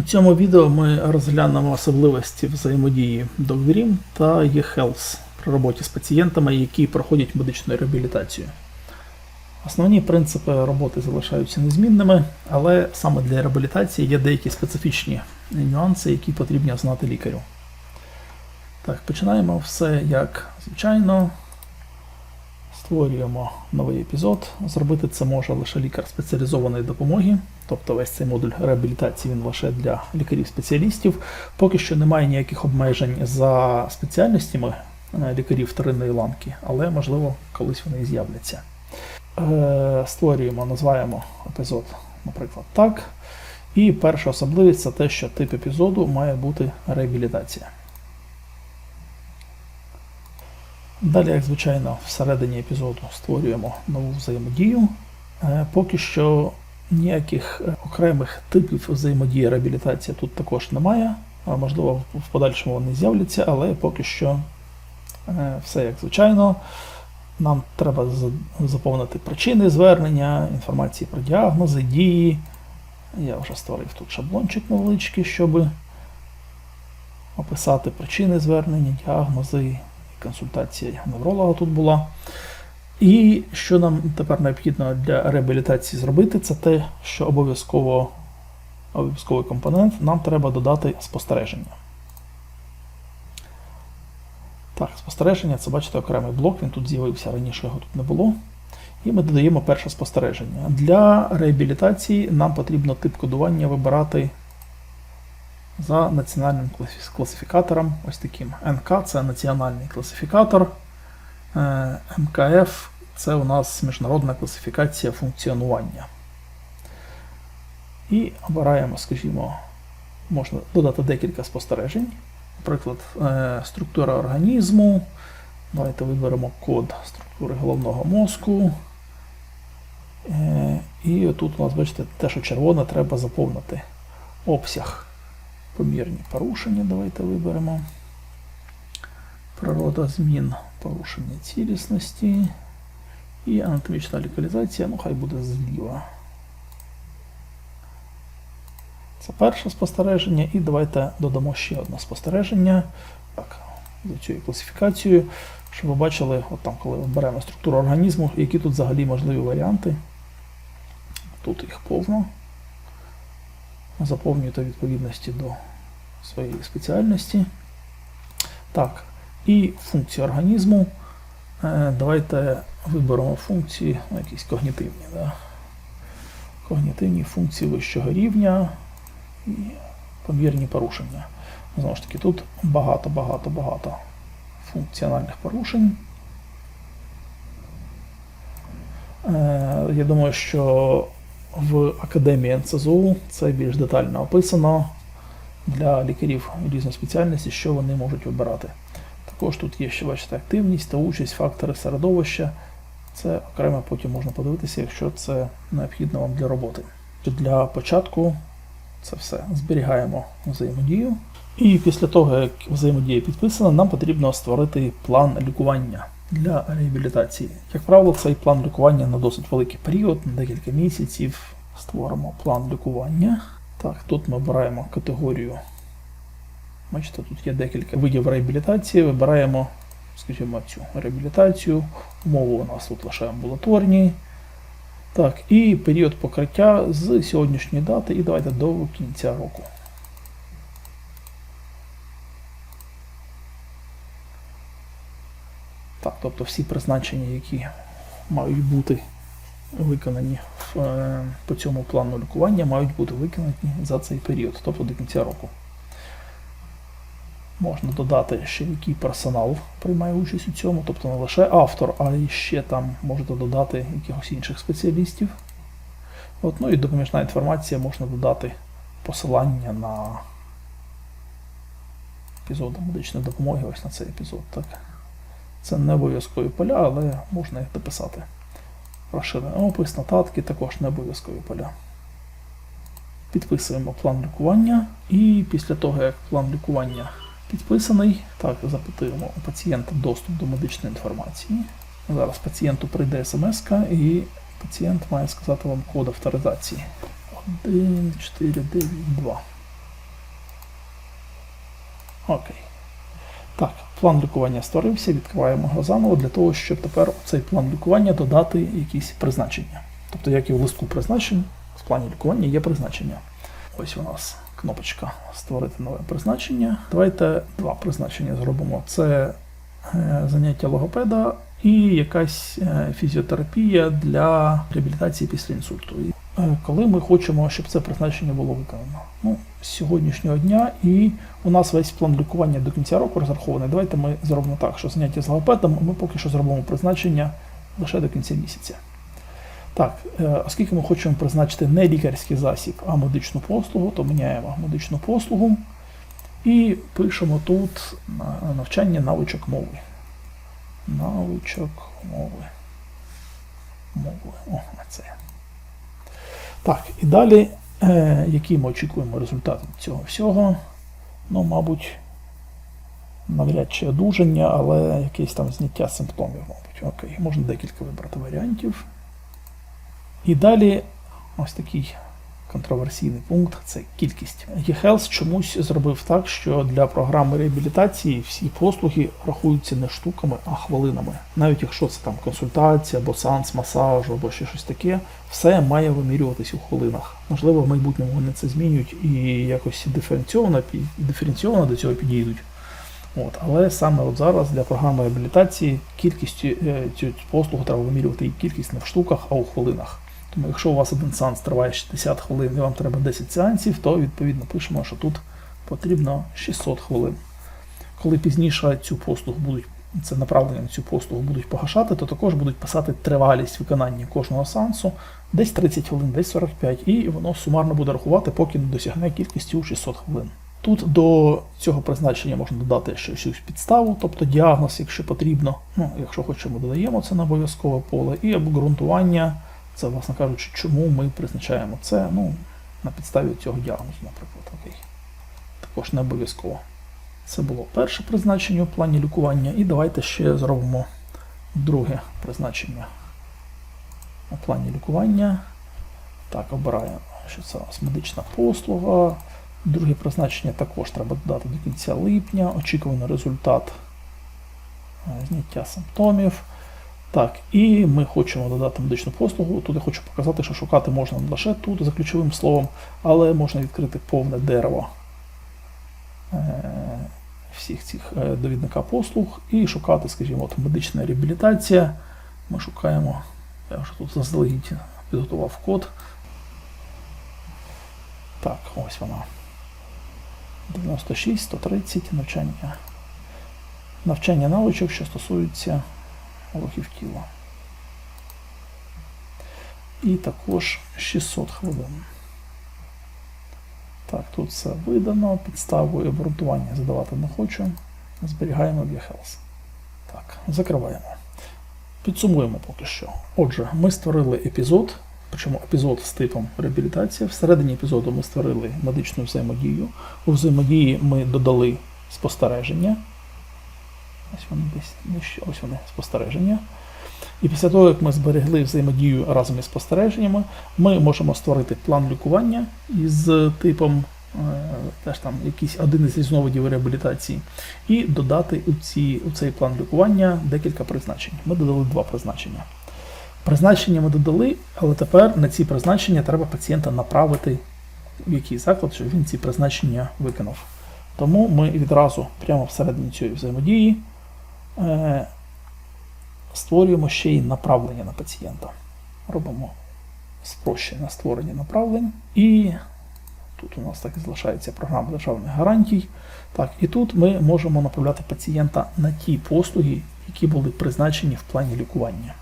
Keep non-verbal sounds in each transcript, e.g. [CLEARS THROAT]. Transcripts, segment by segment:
У цьому відео ми розглянемо особливості взаємодії DocDream та eHealth при роботі з пацієнтами, які проходять медичну реабілітацію. Основні принципи роботи залишаються незмінними, але саме для реабілітації є деякі специфічні нюанси, які потрібно знати лікарю. Так, починаємо все як звичайно. Створюємо новий епізод. Зробити це може лише лікар спеціалізованої допомоги, тобто весь цей модуль реабілітації він лише для лікарів-спеціалістів. Поки що немає ніяких обмежень за спеціальностями е, лікарів вторинної ланки, але можливо колись вони з'являться. Е, Створюємо, називаємо епізод, наприклад, так. І перша особливість це те, що тип епізоду має бути реабілітація. Далі, як звичайно, всередині епізоду створюємо нову взаємодію. Е, Поки що ніяких е, окремих типів взаємодії реабілітації тут також немає. Можливо, в подальшому вони з'являться, але поки що е, все як звичайно. Нам треба заповнити причини звернення, інформації про діагнози, дії. Я вже створив тут шаблончик невеличкий, щоб описати причини звернення, діагнози, консультація невролога тут була. І що нам тепер необхідно для реабілітації зробити, це те, що обов'язково обов'язковий компонент нам треба додати спостереження. Так, спостереження це, бачите, окремий блок, він тут з'явився раніше, його тут не було. І ми додаємо перше спостереження. Для реабілітації нам потрібно тип кодування вибирати за національним класифікатором. Ось таким. НК це національний класифікатор. Е, МКФ це у нас міжнародна класифікація функціонування. І обираємо, скажімо, можна додати декілька спостережень. Наприклад, е, структура організму. Давайте виберемо код структури головного мозку. Е, І тут у нас, бачите, те, що червоне, треба заповнити обсяг помірні порушення. Давайте виберемо. Природа змін порушення цілісності. І анатомічна локалізація, ну хай буде зліва. Це перше спостереження, і давайте додамо ще одне спостереження. Так, за цією класифікацією, щоб ви бачили, от там, коли беремо структуру організму, які тут взагалі можливі варіанти. Тут їх повно. Заповнюєте відповідності до своєї спеціальності. Так, і функції організму. Е, Давайте виберемо функції, ну, якісь когнітивні. Да? Когнітивні функції вищого рівня і помірні порушення. Знову ж таки, тут багато-багато-багато функціональних порушень. Е, Я думаю, що в Академії НСЗУ це більш детально описано для лікарів різної спеціальності, що вони можуть вибирати. Також тут є ще, бачите, активність та участь, фактори середовища. Це окремо потім можна подивитися, якщо це необхідно вам для роботи. Для початку це все. Зберігаємо взаємодію. І після того, як взаємодія підписана, нам потрібно створити план лікування для реабілітації. Як правило, цей план лікування на досить великий період, на декілька місяців. Створимо план лікування. Так, тут ми обираємо категорію. Бачите, тут є декілька видів реабілітації. Вибираємо, скажімо, цю реабілітацію. Умови у нас тут лише амбулаторні. Так, і період покриття з сьогоднішньої дати, і давайте до кінця року. Так, тобто всі призначення, які мають бути виконані е, по цьому плану лікування, мають бути виконані за цей період, тобто до кінця року. Можна додати ще який персонал приймає участь у цьому, тобто не лише автор, а і ще там можете додати якихось інших спеціалістів. От, ну і допоміжна інформація можна додати посилання на епізоди медичної допомоги, ось на цей епізод. Так. Це не обов'язкові поля, але можна їх дописати. Розширений опис, нотатки також не обов'язкові поля. Підписуємо план лікування, і після того, як план лікування підписаний, так, запитуємо у пацієнта доступ до медичної інформації. Зараз пацієнту прийде смс і пацієнт має сказати вам код авторизації. 1492. Окей. Так, план лікування створився, відкриваємо його заново для того, щоб тепер у цей план лікування додати якісь призначення. Тобто, як і в листку призначень, в плані лікування є призначення. Ось у нас кнопочка Створити нове призначення. Давайте два призначення зробимо. Це е, заняття логопеда і якась е, фізіотерапія для реабілітації після інсульту. Е, Коли ми хочемо, щоб це призначення було виконано. Ну, з сьогоднішнього дня, і у нас весь план лікування до кінця року розрахований. Давайте ми зробимо так, що заняття з логопедом ми поки що зробимо призначення лише до кінця місяця. Так, е, оскільки ми хочемо призначити не лікарський засіб, а медичну послугу, то міняємо медичну послугу і пишемо тут навчання навичок мови. Навичок мови. Мови. О, це. Так, і далі, е, які ми очікуємо результати цього всього? Ну, мабуть, навряд чи одужання, але якесь там зняття симптомів, мабуть. Окей, можна декілька вибрати варіантів. І далі ось такий контроверсійний пункт це кількість. eHealth чомусь зробив так, що для програми реабілітації всі послуги рахуються не штуками, а хвилинами. Навіть якщо це там консультація або сеанс масажу, або ще щось таке, все має вимірюватись у хвилинах. Можливо, в майбутньому вони це змінюють і якось диференційовано, диференційовано до цього підійдуть. От, але саме от зараз для програми реабілітації кількість е, цю послугу треба вимірювати і кількість не в штуках, а у хвилинах. Тому якщо у вас один сеанс триває 60 хвилин і вам треба 10 сеансів, то відповідно пишемо, що тут потрібно 600 хвилин. Коли пізніше цю послугу будуть, це направлення на цю послугу будуть погашати, то також будуть писати тривалість виконання кожного сеансу, десь 30 хвилин, десь 45, і воно сумарно буде рахувати, поки не досягне кількості у 600 хвилин. Тут до цього призначення можна додати ще якусь підставу, тобто діагноз, якщо потрібно. Ну, якщо хочемо, додаємо це на обов'язкове поле, і обґрунтування, це, власне кажучи, чому ми призначаємо це, ну, на підставі цього діагнозу, наприклад. Окей. Також не обов'язково. Це було перше призначення у плані лікування, і давайте ще зробимо друге призначення у плані лікування. Так, обираємо, що це у нас медична послуга. Друге призначення також треба додати до кінця липня. Очікуваний результат е, зняття симптомів. Так, і ми хочемо додати медичну послугу. Тут я хочу показати, що шукати можна не лише тут за ключовим словом, але можна відкрити повне дерево е, всіх цих е, довідника послуг і шукати, скажімо, от медична реабілітація. Ми шукаємо, я вже тут заздалегідь підготував код. Так, ось вона. 96, 130 навчання. Навчання навичок, що стосуються рухів тіла. І також 600 хвилин. Так, тут все видано, підставу і обґрунтування задавати не хочу. Зберігаємо в eHealth. Так, закриваємо. Підсумуємо поки що. Отже, ми створили епізод, причому епізод з типом реабілітація. Всередині епізоду ми створили медичну взаємодію. У взаємодії ми додали спостереження. Ось вони десь нижче, ось вони спостереження. І після того, як ми зберегли взаємодію разом із спостереженнями, ми можемо створити план лікування із типом е, теж там якийсь один із різновидів реабілітації, і додати у, ці, у цей план лікування декілька призначень. Ми додали два призначення. Призначення ми додали, але тепер на ці призначення треба пацієнта направити в який заклад, щоб він ці призначення виконав. Тому ми відразу прямо всередині цієї взаємодії створюємо ще й направлення на пацієнта. Робимо спрощене створення направлень. І тут у нас так і залишається програма державних гарантій. Так, і тут ми можемо направляти пацієнта на ті послуги, які були призначені в плані лікування.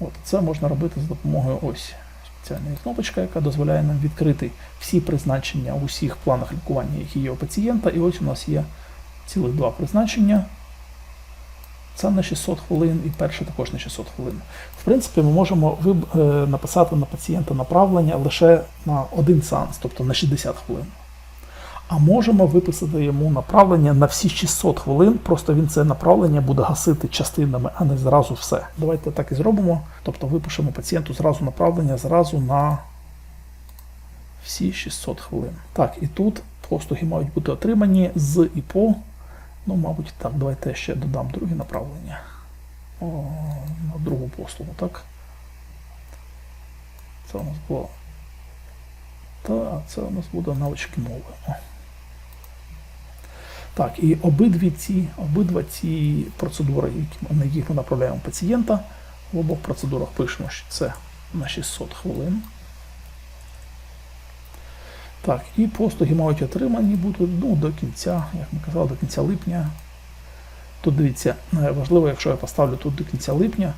От, це можна робити за допомогою ось спеціальної кнопочки, яка дозволяє нам відкрити всі призначення у всіх планах лікування, які є у пацієнта. І ось у нас є цілих два призначення. Це на 600 хвилин і перше також на 600 хвилин. В принципі, ми можемо е, написати на пацієнта направлення лише на один сеанс, тобто на 60 хвилин. А можемо виписати йому направлення на всі 600 хвилин, просто він це направлення буде гасити частинами, а не зразу все. Давайте так і зробимо. Тобто випишемо пацієнту зразу направлення зразу на всі 600 хвилин. Так, і тут послуги мають бути отримані з і по. Ну, мабуть, так, давайте ще додам друге направлення. О, на другу послугу, так? Це у нас було. Та це у нас буде навички мови. О. Так, і обидві ці, обидва ці процедури, які, на яких ми направляємо пацієнта, в обох процедурах пишемо, що це на 600 хвилин. Так, і послуги мають отримані бути ну, до кінця, як ми казали, до кінця липня. Тут дивіться, е, важливо, якщо я поставлю тут до кінця липня,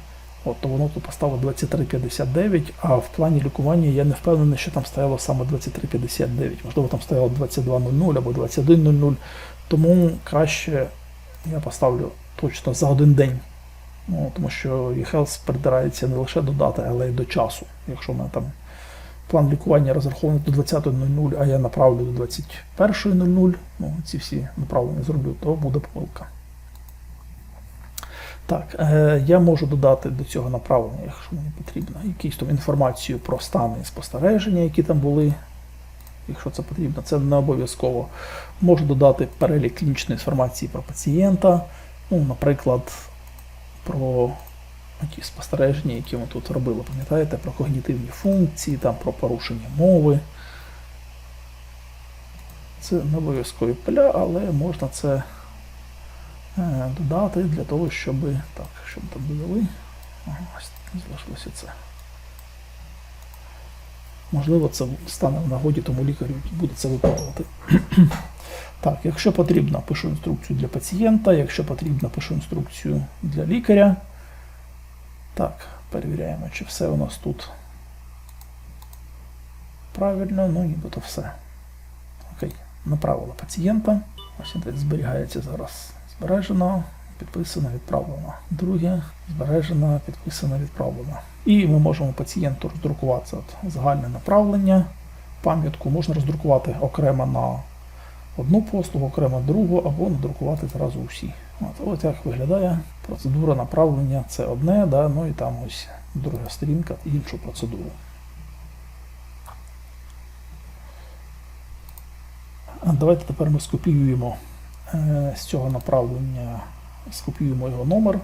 от, то воно тут поставило 23.59, а в плані лікування я не впевнений, що там стояло саме 23.59. Можливо, там стояло 22.00 або 21.00. Тому краще я поставлю точно за один день. Ну, тому що eHealth придирається не лише до дати, але й до часу. Якщо в мене там план лікування розрахований до 20.00, а я направлю до 21.00, ну, ці всі направлення зроблю, то буде помилка. Так, е, я можу додати до цього направлення, якщо мені потрібно, якусь там інформацію про стани і спостереження, які там були. Якщо це потрібно, це не обов'язково. Можу додати перелік клінічної інформації про пацієнта, ну, наприклад, про ті спостереження, які ми тут робили, пам'ятаєте, про когнітивні функції, там, про порушення мови. Це не обов'язкові поля, але можна це е, додати для того, щоб. Так, щоб там додали. Ось залишилося це. Можливо, це стане в нагоді тому лікарю, буде це виконувати. [CLEARS THROAT] Так, якщо потрібно, пишу інструкцію для пацієнта, якщо потрібно, пишу інструкцію для лікаря. Так, перевіряємо, чи все у нас тут правильно, ну нібито все. Окей, направила пацієнта. Ось він зберігається зараз. Збережено, підписано, відправлено. Друге, збережено, підписано, відправлено. І ми можемо пацієнту роздрукувати от загальне направлення. Пам'ятку можна роздрукувати окремо на одну послугу, окремо другу, або надрукувати зразу усі. От, от як виглядає процедура направлення. Це одне, да, ну і там ось друга сторінка іншу процедуру. Давайте тепер ми скопіюємо е, з цього направлення, скопіюємо його номер,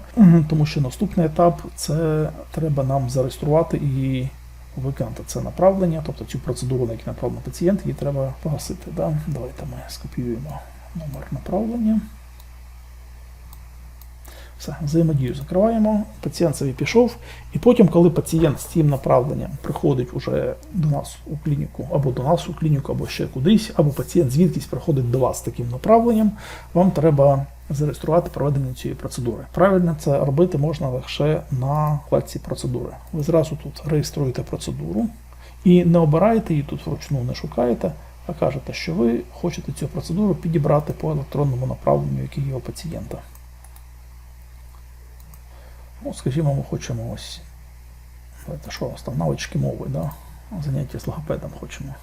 тому що наступний етап це треба нам зареєструвати і виконати це направлення, тобто цю процедуру, на яку направлений пацієнт, її треба погасити. Да? Давайте ми скопіюємо номер направлення. Все, взаємодію закриваємо, пацієнт собі пішов, і потім, коли пацієнт з цим направленням приходить уже до нас у клініку, або до нас у клініку, або ще кудись, або пацієнт звідкись приходить до вас з таким направленням, вам треба зареєструвати проведення цієї процедури. Правильно це робити можна лише на вкладці процедури. Ви зразу тут реєструєте процедуру і не обираєте її тут вручну, не шукаєте, а кажете, що ви хочете цю процедуру підібрати по електронному направленню, який є у пацієнта. Ну, скажімо, ми хочемо ось. Що у нас там навички мови, да? заняття з логопедом хочемо.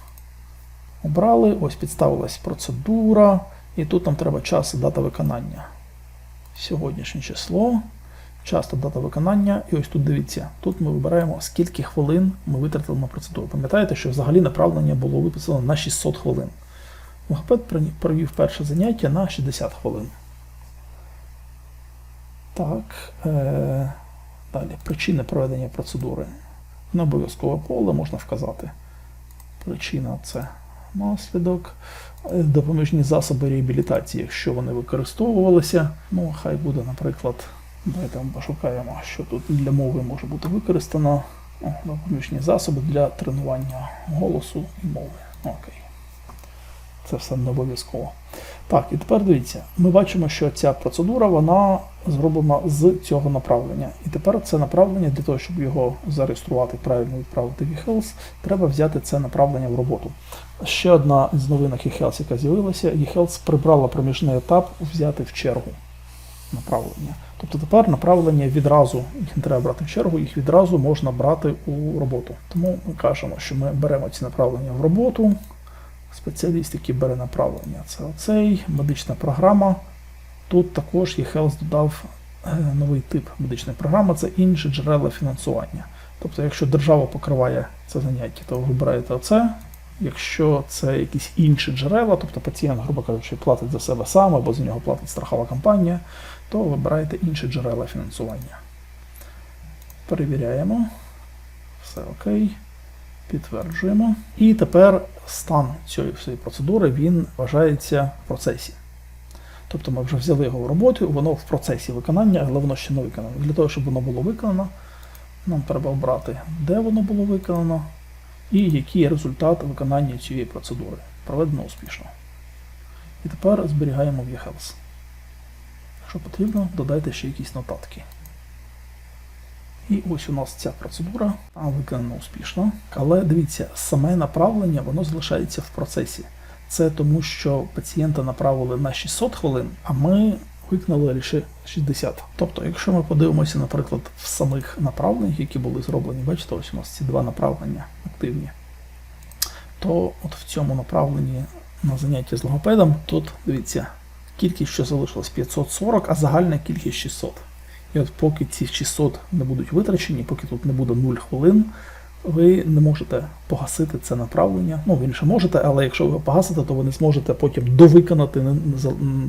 Обрали, ось підставилась процедура, і тут нам треба час і дата виконання. Сьогоднішнє число, час та дата виконання. І ось тут дивіться, тут ми вибираємо, скільки хвилин ми витратили на процедуру. Пам'ятаєте, що взагалі направлення було виписано на 600 хвилин. Логопед провів перше заняття на 60 хвилин. Так, е, далі. Причини проведення процедури. Не обов'язкове поле можна вказати. Причина це наслідок. Е, Допоміжні засоби реабілітації, якщо вони використовувалися. Ну, хай буде, наприклад, давайте пошукаємо, що тут для мови може бути використано. О, допоміжні засоби для тренування голосу і мови. Окей. Це все не обов'язково. Так, і тепер дивіться, ми бачимо, що ця процедура вона зроблена з цього направлення. І тепер це направлення для того, щоб його зареєструвати, правильно відправити в eHealth, треба взяти це направлення в роботу. Ще одна з новинок eHealth, яка з'явилася, eHealth прибрала проміжний етап взяти в чергу направлення. Тобто тепер направлення відразу, їх не треба брати в чергу, їх відразу можна брати у роботу. Тому ми кажемо, що ми беремо ці направлення в роботу. Спеціаліст, який бере направлення, це оцей, медична програма. Тут також eHealth додав е, новий тип медичної програми це інші джерела фінансування. Тобто, якщо держава покриває це заняття, то ви вибираєте оце, Якщо це якісь інші джерела, тобто пацієнт, грубо кажучи, платить за себе сам або за нього платить страхова компанія, то вибираєте інші джерела фінансування. Перевіряємо. Все окей. Підтверджуємо. І тепер стан цієї всієї процедури він вважається в процесі. Тобто ми вже взяли його в роботу, воно в процесі виконання, але воно ще не виконано. Для того, щоб воно було виконано, нам треба обрати, де воно було виконано, і який результат виконання цієї процедури. Проведено успішно. І тепер зберігаємо в eHealth. Якщо потрібно, додайте ще якісь нотатки. І ось у нас ця процедура виконана успішно. Але дивіться, саме направлення воно залишається в процесі. Це тому, що пацієнта направили на 600 хвилин, а ми виконали лише 60. Тобто, якщо ми подивимося, наприклад, в самих направленнях, які були зроблені, бачите, ось у нас ці два направлення активні, то от в цьому направленні на заняття з логопедом, тут дивіться, кількість, що залишилась 540, а загальна кількість 600. І от поки ці 600 не будуть витрачені, поки тут не буде 0 хвилин, ви не можете погасити це направлення. Ну, ви ще можете, але якщо ви погасите, то ви не зможете потім довиконати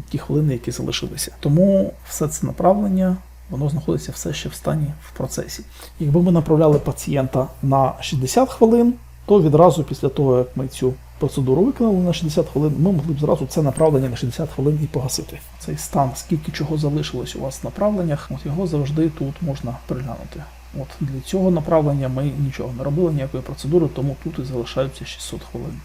ті хвилини, які залишилися. Тому все це направлення. Воно знаходиться все ще в стані в процесі. Якби ми направляли пацієнта на 60 хвилин, то відразу після того, як ми цю процедуру виконали на 60 хвилин, ми могли б зразу це направлення на 60 хвилин і погасити. Цей стан, скільки чого залишилось у вас в направленнях, от його завжди тут можна приглянути. От для цього направлення ми нічого не робили, ніякої процедури, тому тут і залишаються 600 хвилин.